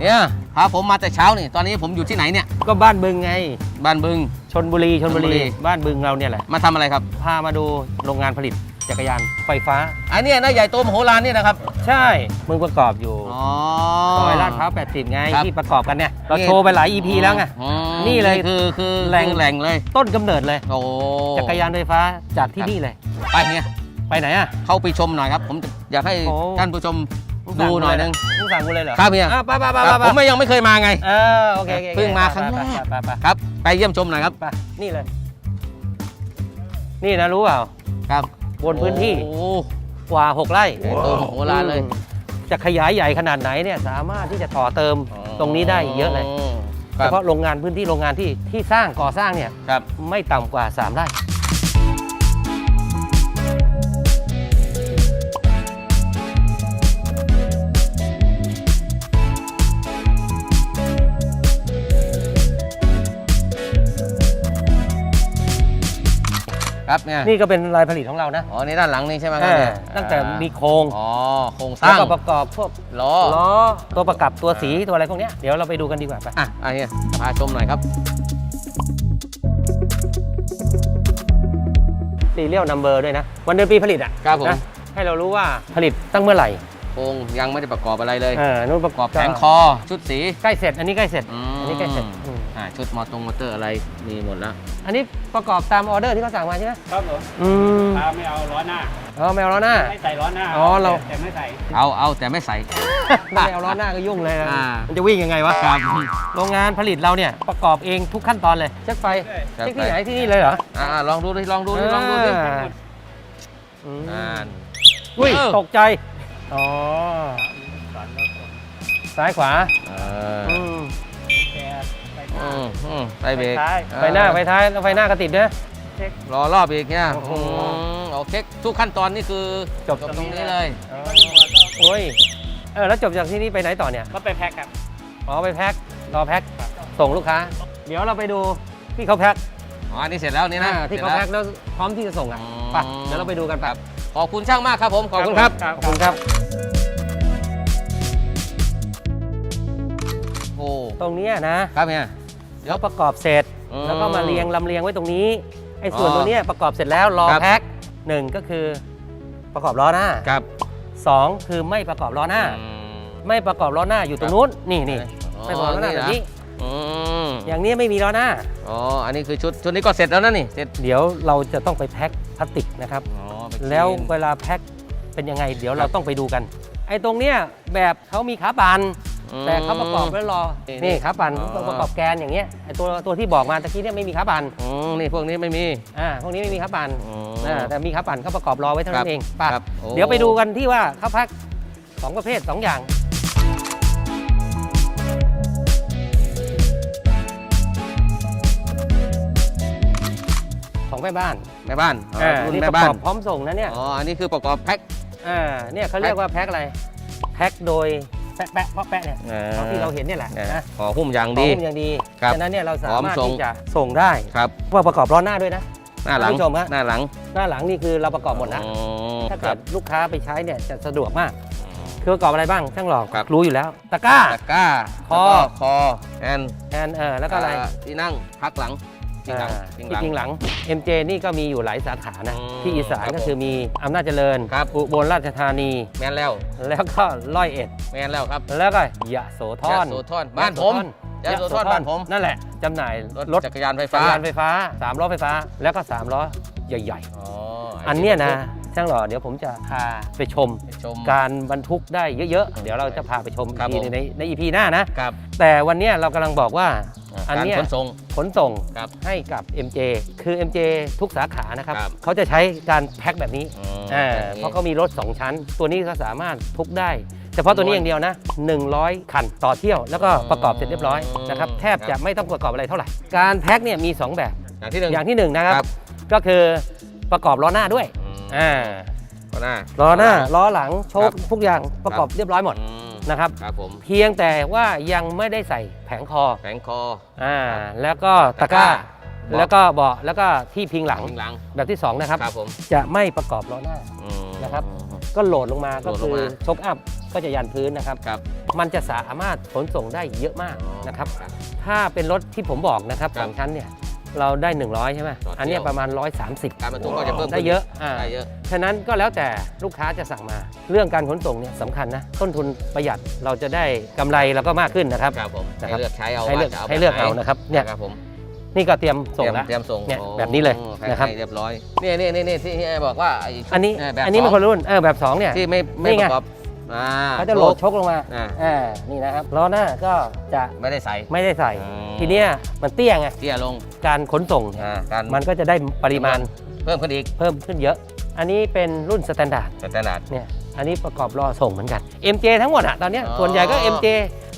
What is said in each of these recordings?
เนี่ยพาผมมาแต่เช้านี่ ตอนนี้ผมอยู่ที่ไหนเนี่ย ก็บ้านบึงไง บ้านบึง ชนบุรีชนบุชลบุรี รีบ้านบึงเราเนี่ยแหละมาทำอะไรครับพามาดูโรงงานผลิตจักรยานไฟฟ้าอันเนี้ยนะใหญ่โตมโหฬารเนี่ยนะครับ ใช่มึงประกอบอยู่อ๋อ ซอยลาดพร้าว80 ไงครับที่ประกอบกันเนี่ย เรานี่ โชว์ไปหลาย EP แล้วไง อืมนี่เลยคือคือแหล่ง คือแหล่งเลย ต้นกำเนิดเลย โอ้จักรยานไฟฟ้าจากที่นี่เลย ไปเนี่ยไปไหนอะ เข้าไปชมหน่อยครับ ผมอยากให้โอ้ ท่านผู้ชม ดูหน่อยนึง มึงสั่งกูเลยเหรอครับเฮียอะไปไปไปครับไปผมไม่ยังไม่เคยมาไง เออโอเคโอเคโอคเพิ่งมาครั้งแรก ไปไปไปครับ ไปเยี่ยมชมหน่อยครับ ไปนี่เลย นี่นะรู้เปล่า ครับบนพื้นที่โอ้กว่า 6 ไร่ใหญ่โตมโหฬารเลยอืมจะขยายใหญ่ขนาดไหนเนี่ยสามารถที่จะต่อเติมตรงนี้ได้อีกเยอะเลย คเฉรับพาะโรงงานพื้นที่โรงงานที่ที่สร้างก่อสร้างเนี่ยครับ ไม่ต่ำกว่า 3 ไร่ ครับเนี่ยนี่ก็เป็นรายผลิตของเรานะอ๋อนี่ด้านหลังนี่ใช่ไหมคเอรับอเนี่ยตั้งแต่มีโครงอ๋อโครงสแล้วร้างก็ประกอบพวกล้อล้อตัวประกับตัวสีตัวอะไรพวกเนี้ยเดี๋ยวเราไปดูกันดีกว่าไปอะอันนี้พาชมหน่อยครับซีเรียลนัมเบอร์ด้วยนะ วันเดือนปีผลิตอะครับผมนะให้เรารู้ว่าผลิตตั้งเมื่อไหร่โครงยังไม่ได้ประกอบอะไรเลยเออนู่นประประกกออบบแผงคอชุดสีใกล้เสร็จ อันนี้ใกล้เสร็จอือันนี้ใกล้เสร็จ อืมอ่าชุดมอตรงมอเตอร์อะไรมีหมดแล้ว อันนี้ประกอบตามออเดอร์ที่เขาสั่งมาใช่ไหมครับผมอืมถ้าไม่เอาล้อหน้าอ๋อไม่เอาล้อหน้า ไม่ใส่ล้อหน้าอ๋อเรา แต่ไม่ใส่เอาเอาแต่ไม่ใส่ ไม่เอาล้อหน้าก็ยุ่งเลยนะอ่ามัมันจะวิ่งยังไงวะครับโรงงานผลิตเราเนี่ยประกอบเองทุกขั้นตอนเลยเช็คไฟเช็คเช็คไฟที่ไหนที่นี่เลยเหรออ่าลองดูดิลองดูดิลองดูดิอ่าอืมอ่าอุ้ยเออตกใจอ๋อซ้ายขวาเอออืมแต่ใส่ห อืน้ามอืมไปเบรกไปท้ายเออไฟหน้าไฟท้ายแล้วไฟหน้าก็ติดด้วยรอรอบอีกเนี่ยโอ้โห อืมโอเคทุกขั้นตอนนี่คือจบตรงนี้เลยโอ้ยเออแล้วจบจากที่นี่ไปไหนต่อเนี่ย ก็ไปแพ็คครับ อ๋อไปแพ็ครอแพ็คส่งลูกค้า เดี๋ยวเราไปดูที่เขาแพ็คอ๋ออันนี้เสร็จแล้วนี่นะอ่าที่เขาสร็จแพ็ล้วคแล้วพร้อมที่จะส่งอะอืมไปเดี๋ยวเราไปดูกันไปครับขอบคุณช่างมากครับผม ขอบคุณครับ ขอบคุณครับ โอ้ ตรงเนี้ยนะ ครับเนี่ย เดี๋ยวเขาประกอบเสร็จ อืมแล้วก็มาเรียงลำเรียงไว้ตรงนี้ไอ้ส่วนอ๋อตรงเนี้ยประกอบเสร็จแล้วรอครับ แพ็คหนึ่งก็คือประกอบล้อหน้าครับสองคือไม่ประกอบล้อหน้า อืม ไม่ประกอบล้อหน้าอยู่ตรงนู้นนี่นี่อ๋อไม่ประกอบล้อหน้าแบบนี้อืมอย่างนี้ไม่มีล้อหน้า อ๋ออันนี้คือชุดชุดนี้ก็เสร็จแล้วนะนี่เสร็จเดี๋ยวเราจะต้องไปแพ็คพลาสติกนะครับ อ๋อไปคนแล้วเวลาแพ็คเป็นยังไง เดี๋ยวเราต้องไปดูกัน ไอ้ตรงเนี้ยแบบเขามีขาปันอืม แต่เขาประกอบไว้รอนี่นี่ขาปันอ๋อต้องประกอบแกนอย่างเงี้ยไอ้ตัวตัวที่บอกมาตะกี้เนี่ยไม่มีขาปันอืมนี่พวกนี้ไม่มี อ่าพวกนี้ไม่มีขาปันอืมอ่าแต่มีขาปันเขาประกอบรอไว้เท่าครันั้บนเองไป่ะครับโอ้ เดี๋ยวไปดูกันที่ว่าเขาแพ็คสองประเภทสองอย่าง ของแม่บ้านแม่บ้านอ๋ออ่ารุ่นนี่แม่ประบ้ากนอบพร้อมส่งนะเนี่ย อ๋ออันนี้คือประกอบแพ็ค อ่าเนี่ยเขาเรียกว่าแพ็คอะไร แพ็คโดยแปะแปะเพราะแปะเนี่ยอ่าของที่เราเห็นเนี่ยแหละอ่านะขอหุ้มอย่างดี ของอย่างดีครับฉะนั้นเนี่ยเราสาพร้อมารถส่ง ที่จะส่งได้ครับ ว่าประกอบล้อหน้าด้วยนะ หน้าหลัง ท่านผู้ชมฮะ หน้าหลังหน้าหลังนี่คือเราประกอบหมดนะอ๋อถ้าคเกิรัดลูกค้าไปใช้เนี่ยจะสะดวกมากคือประกอบอะไรบ้างช่างหลอกครับ รู้อยู่แล้วตะกร้า ตะกร้าคอ แล้วก็คอแอนแอนเออแล้วก็อะไราที่นั่งพักหลัง พิงหลังอ่าพิงหที่ลังพิงหลัง MJ นี่ก็มีอยู่หลายสาขานะ อืมที่อีสานครับก็คือมีอำนาจเจริญครับ อุบลราชธานี แมนแล้วแล้วก็ร้อยเอ็ด แมนแล้วครับแล้วก็ยะโสธรยะโสธรบ้านผมยะโสธรบ้านผม นั่นแหละจำหน่ายรรถถจักรยานไฟจัฟ้ากรยานไฟฟ้าสามล้อไฟฟ้า แล้วก็สามล้อใหญ่อ๋อๆอัอันเนี้ยนะช่างหล่อเดี๋ยวผมจะพาไปชม ไปชม การบรรทุกได้เยอะๆ เดี๋ยวเราจะพาไปชมครับอีกผม ในในอีพีหน้านะ ครับ แต่วันเนี้ยเรากำลังบอกว่า อันการเนี้ยขนส่ง ขนส่งครับให้กับ MJ คือ MJ ทุกสาขานะครับครับเขาจะใช้การแพ็คแบบนี้อืมอ่าแบบนี้เพราะเขามีรถ 2 ชั้น ตัวนี้ก็สามารถทุกได้เฉพาะตัวนี้อย่างเดียวนะ 100 คันต่อเที่ยว แล้วก็ประกอบเสร็จเรียบร้อยนะครับแทบจะไม่ต้องประกอบอะไรเท่าไหร่ การแพ็คเนี่ยมี 2 แบบ อย่างที่หนึ่ง อย่างที่1นะครับ ครับ ก็คือประกอบล้อหน้าด้วยอืมอ่าก็หน้าล้อหน้าล้อหลังโชครัคบทุกอย่างประกอบเรียบร้อยหมด อืม นะครับ ครับผมเพียงแต่ว่ายังไม่ได้ใส่แผงคอแผงคอ อ่าแล้วก็ตะกร้าเบาะแล้วก็เบาะแล้วก็ที่พิงหลังพิงหลังแบบที่2นะครับ ครับผมจะไม่ประกอบล้อหน้า อืม นะครับ ก็โหลดลงมาก็โหลดลคืงอมาชกอัพก็จะยันพื้นนะครับ ครับมันจะสามารถขนส่งได้เยอะมากนะครับครับถ้าเป็นรถที่ผมบอกนะครับครัสบองชั้นเนี่ย เราได้ 100 ใช่ไหมต่อเที่ยว อันเนี้ยประมาณ 130 การบรรทุกก็จะเพิ่มได้เยอะอ่า ได้เยอะ ฉะนั้นก็แล้วแต่ลูกค้าจะสั่งมา เรื่องการขนส่งเนี่ยสำคัญนะ ต้นทุนประหยัดเราจะได้กำไรเราก็มากขึ้นนะครับ ครับผมนะให้ครับ เลือกใช้เอาให้เลือกว่าจะให้เลือกแบบเอาไหนะครับเนี่ยครับผมนี่ก็เตรียมส่งเตรียมแล้ว เตรียมส่งเนี่ยโอ้แบบนี้เลยแพ็คนะครับ ให้เรียบร้อย นี่นี่นี่นี่ที่ไอ้บอกว่าไอันนี้เแบบอันนี้ไม่สคงนรุ่นเออแบบสองเนี่ย ที่ไม่ไม่นี่ปไง ระกอบ อ่าเขาจะโหลดชกลงมาอ่า อ่านี่นะครับล้อหน้าก็จะไม่ได้ใส่ ไม่ได้ใส่ อืม ทีเนี้ยมันเตี้ยไงเตี้ยลงการขนส่งเนี่ยอ่าการมันก็จะได้ปริมาณเพิ่มขึ้นอีกเพิ่มขึ้นเยอะ อันนี้เป็นรุ่นสแตนดาร์ดสแตนดาร์ด เนี่ยอันนี้ประกอบรอส่งเหมือนกัน MJ ทั้งหมดอะตอนเนี้ยอ๋อส่วนใหญ่ก็ MJ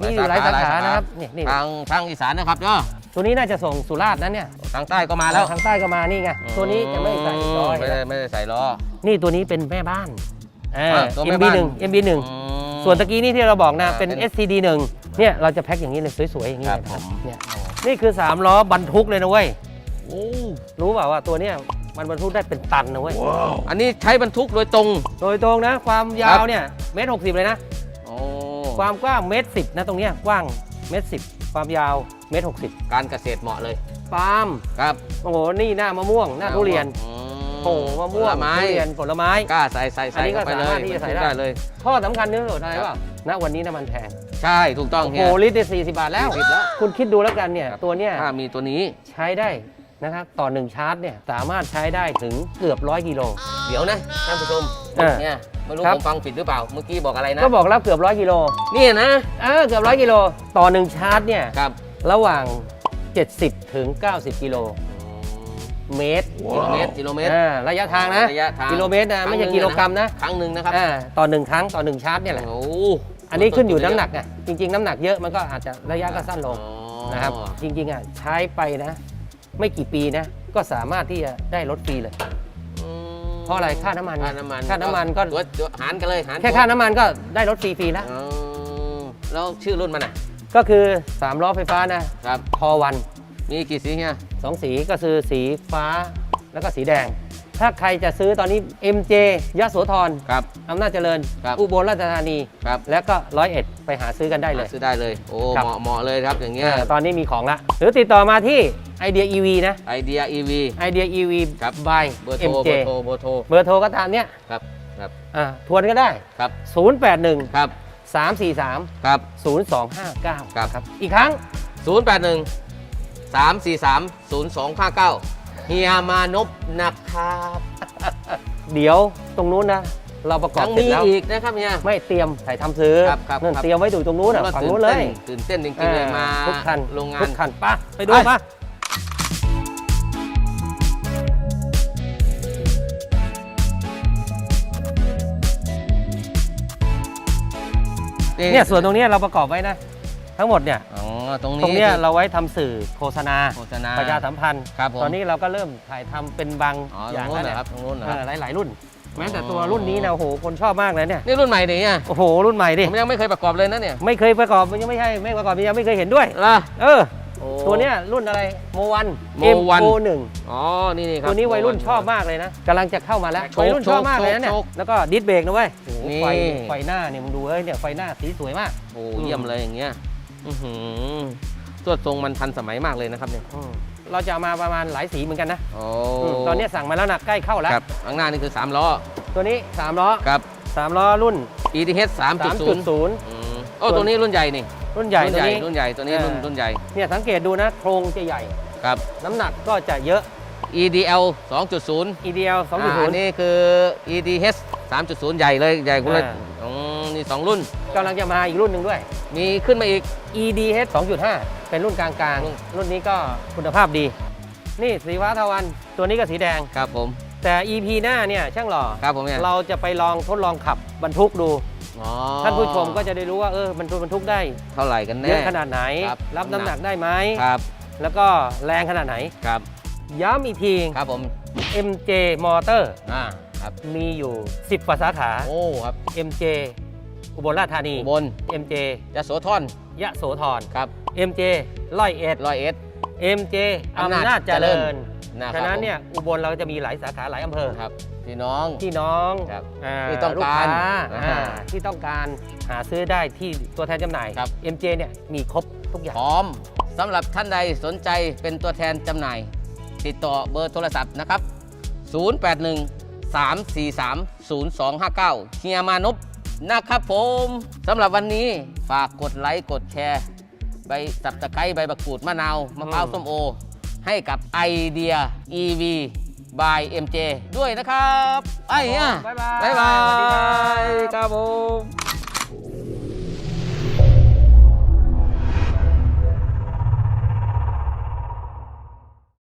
มีอยู่หลายสาหลายขาสาขา นะครับนี่นี่ทางทางอีสานนะครับเนาะตัวนี้น่าจะส่งสุราษฎร์นะเนี่ยทางใต้ก็มาแล้วทางใต้ก็มานี่ไงตัวนี้จะไม่ใส่ล้อไม่เห็นไหมได้ไม่ได้ใส่ล้อนี่ตัวนี้เป็นแม่บ้าน อ่า อ่าตัวแม่ MB บ้าน 1 MB 1อืมส่วนตะกี้นี่ที่เราบอกนะ อ่าเป็น เป็น SCD 1เนี่ยเราจะแพ็คอย่างนี้เลยสวยๆ อย่างนี้ครับเลยนะครับผม เนี่ยนี่คือ 3 ล้อบรรทุกเลยนะเว้ย โอ้รู้เปล่าว่าตัวเนี้ยมันบรรทุกได้เป็นตันนะเว้ย อันนี้ใช้บรรทุกโดยตรง โดยตรงนะ ความยาครัวบเนี่ยเมตรหกสิบเลยนะ โอ้ความกว้างเมตรสิบนะตรงเนี้ยกว้างเมตรสิบความยาวเมตรหกสิบการเกษตรเหมาะเลย ปาล์มครับโอ้โหนี่หน้ามะม่วงหน้าทุเรียน อื โอ้โหมะม่วงผลไม้ ทุเรียนผลไม้ กล้าใส่ใส่อัใส่นนี้ก็เข้าไปเลสายมารถที่จะใส่ได้ ได้เลย ข้อสำคัญที่สุดอะไรเปล่าณวันนี้น้ำมันแพงใช่ถูกต้องโอ้เฮีโหยลิตรสี่สิบบาทแล้ว 40แล้ว คุณคิดดูแล้วกันเนี่ยครับตัวเนี้ยถ้ามีตัวนี้ ใช้ได้นะครับต่อหนึ่งชาร์จเนี่ยสามารถใช้ได้ถึงเกือบร้อยกิโล เดี๋ยวนะท่านผู้ชมเออเนี่ยไม่รู้ครับ ผมฟังผิดหรือเปล่า เมื่อกี้บอกอะไรนะก็บอกแล้วเกือบร้อยกิโลนี่นะเออเกือบร้อยกิโลต่อหนึ่งชาร์จเนี่ย ครับ ระหว่าง 70 ถึง 90 กิโล เมตรกิโลเมตรกิโลเมตร อ่าระยะทางนะระยะทางกิโลเมตรนะไม่ใช่ครั้งหนึ่งกิโลกรัมนะครั้งหนึ่งนะครับอ่าต่อหนึ่งครั้งต่อหนึ่งชาร์จเนี่ยแหละโอ้อันนี้ขึ้นอยู่น้ำหนักอะจริง ๆ น้ำหนักเยอะมันก็อาจจะระยะก็สั้นลงอ๋อนะครับจริงๆอะใช้ไปนะ ไม่กี่ปีนะ ก็สามารถที่จะได้รถฟรีเลยอืมเพราะอะไรค่าน้ำมันไงค่าน้ำมันค่าน้ำมันก็ตัวตัวหารกันเลยหารแค่ค่าน้ำมันก็ได้รถฟรีๆแล้วอ๋อแล้วชื่อรุ่นมันอะก็คือ3ล้อไฟฟ้านะครับพอวัน มีกี่สีเฮียสองสีก็คือสีฟ้าแล้วก็สีแดง ถ้าใครจะซื้อตอนนี้ MJ ยโสธรครับ อำนาจเจริญ ครับอุบลราชธานี ครับ แล้วก็ร้อยเอ็ดไปหาซื้อกันได้เลยหาซื้อได้เลย โอ้ครับ เหมาะเหมาะเลยครับอย่างเงี้ยเออตอนนี้มีของละ หรือติดต่อมาที่ไอเดีย EV นะไอเดีย EV ไอเดีย EV ครับ by เบอร์โทร MJ เบอร์โทรเบอร์โทรเบอร์โทรก็ตามเนี้ยครับครับอ่าทวนก็ได้ ครับ081 ครับ343 ครับ0259 ครับครับอี กครั้ง081 343 0259เฮียมานพนะครับเดี๋ยวตรงนู้นนะ เราประกอบยังเสร็จมีแล้ว อีกนะครับเฮีย ไม่เตรียมใส่ทำซื้อครับครับนั่นครับ เตรียมไว้อยู่ตรงนู้นอะก็ฝั่งนู้นเลยตื่นเต้นจริงๆเลยมาทุกคันโรงงาทุน กคันไป่ะไปดูไปป่ะเนี่ยส่วนตรงเนี้ยเราประกอบไว้นะ ทั้งหมดเนี่ยอ๋อตรงนี้ตรงเนี้ยเราไว้ทำสื่อโฆษณาโฆษณาประชาสัมพันธ์ครับผมตอนนี้เราก็เริ่มถ่ายทำเป็นบางอ๋อตอรย่างงนู้นแล้วเหรอเนี่ยครับตรงนู้นเหรอเอครับอหลายๆรุ่น แม้แต่อ๋อตัวรุ่นนี้นะโอ้โหคนชอบมากเลยเนี่ยนี่รุ่นใหม่เนี่ยโอ้โหรุ่นใหม่ดิผมยังไม่เคยประกอบเลยนะเนี่ยไม่เคยประกอบมันยังไม่ใช่ไม่ประกอบมันยังไม่เคยเห็นด้วยล่ะเออโอ้ตัวเนี้ยรุ่นอะไรโมวัน Mo1 หนึ่งอ๋อ นี่นี่ครับตัวนี้วัยรุ่นโชอบมากเลยนะกำลังจะเข้ามาแล้วโชควัยรุ่นชอบมากเลยนะเนี่ยโชคแล้วก็ดิสเบรกนะเว้ยโอ้โหนี่ไฟไฟหน้าเนี่ยมึงดูเอ้ยเนี่ยไฟหน้าสีสวยมากโอ้เยี่ยมเลยอย่างเงี้ย อื้อหือตัวทรงมันทันสมัยมากเลยนะครับเนี่ยอืมเราจะเอามาประมาณหลายสีเหมือนกันนะโอ้อืมตอนนี้สั่งมาแล้วนะใกล้เข้าแล้วครับข้างหน้านี่คือ 3 ล้อ ตัวนี้ 3 ล้อครับ 3 ล้อรุ่น ETH 3.0 3.0อืมโอ้ตัวนี้รุ่นใหญ่นี่ รุ่นใหญ่รุ่นตัวใหญ่นี้รุ่นใหญ่ตัวนี้รุ่นเออรุ่นใหญ่เนี่ยสังเกตดูนะโครงจะใหญ่ครับ น้ำหนักก็จะเยอะ EDL 2.0 EDL อ่าอัน2.0นี้คือ EDH 3.0 ใหญ่เลยใหญ่กุเลยอ่าอืม นี่สองรุ่นกำลังจะมาอีกรุ่นหนึ่งด้วย มีขึ้นมาอีก EDH 2.5 เป็นรุ่นกลางรุ่นๆรุ่นนี้ก็คุณภาพดี นี่สีฟ้าทวันตัวนี้ก็สีแดงครับผม แต่ EP หน้าเนี่ยช่างหล่อครับผมเนี่ยเราจะไปลองทดลองขับบรรทุกดูอ๋อท่านผู้ชมก็จะได้รู้ว่าเออบรรทุกบรรทุกได้เท่าไหร่กันแน่เยอะขนาดไหนครับรับน้ำหนักได้ไหมครับ แล้วก็แรงขนาดไหนครับย้ำอีกทีครับผม MJ Motor อ่าครับมีอยู่ 10กว่าสาขาโอ้ครับ MJ อุบลราชธานี อุบล MJ ยโสธรยะโสธร ครับ MJ ร้อยเอ็ด ร้อยเอ็ด MJ อำอำนาจนาจเจริญนนะครับฉะนั้นผมเนี่ยอุบลเราจะมีหลายสาขาหลายอำเภอครับพี่น้อง พี่น้องครับาที่ต้องลูการค้อ่าอ่าที่ต้องการหาซื้อได้ที่ตัวแทนจำหน่าย ครับ MJ เนี่ยมีครบทุกอย่าง พร้อมสำหรับท่านใดสนใจเป็นตัวแทนจำหน่าย ติดต่อเบอร์โทรศัพท์นะครับ 081 343 0259เฮียมานพ นะครับผมสำหรับวันนี้ฝากกดไลค์กดแชร์ใบสับตะไคร้ใบบักกูดมะนาวมะพร้าวอืมส้มโอ ให้กับไอเดีย EV by MJ ด้วยนะครับ ไอ้เนี่ยบ๊ายบาย บ๊ายบาสวัสดีครับยครับผม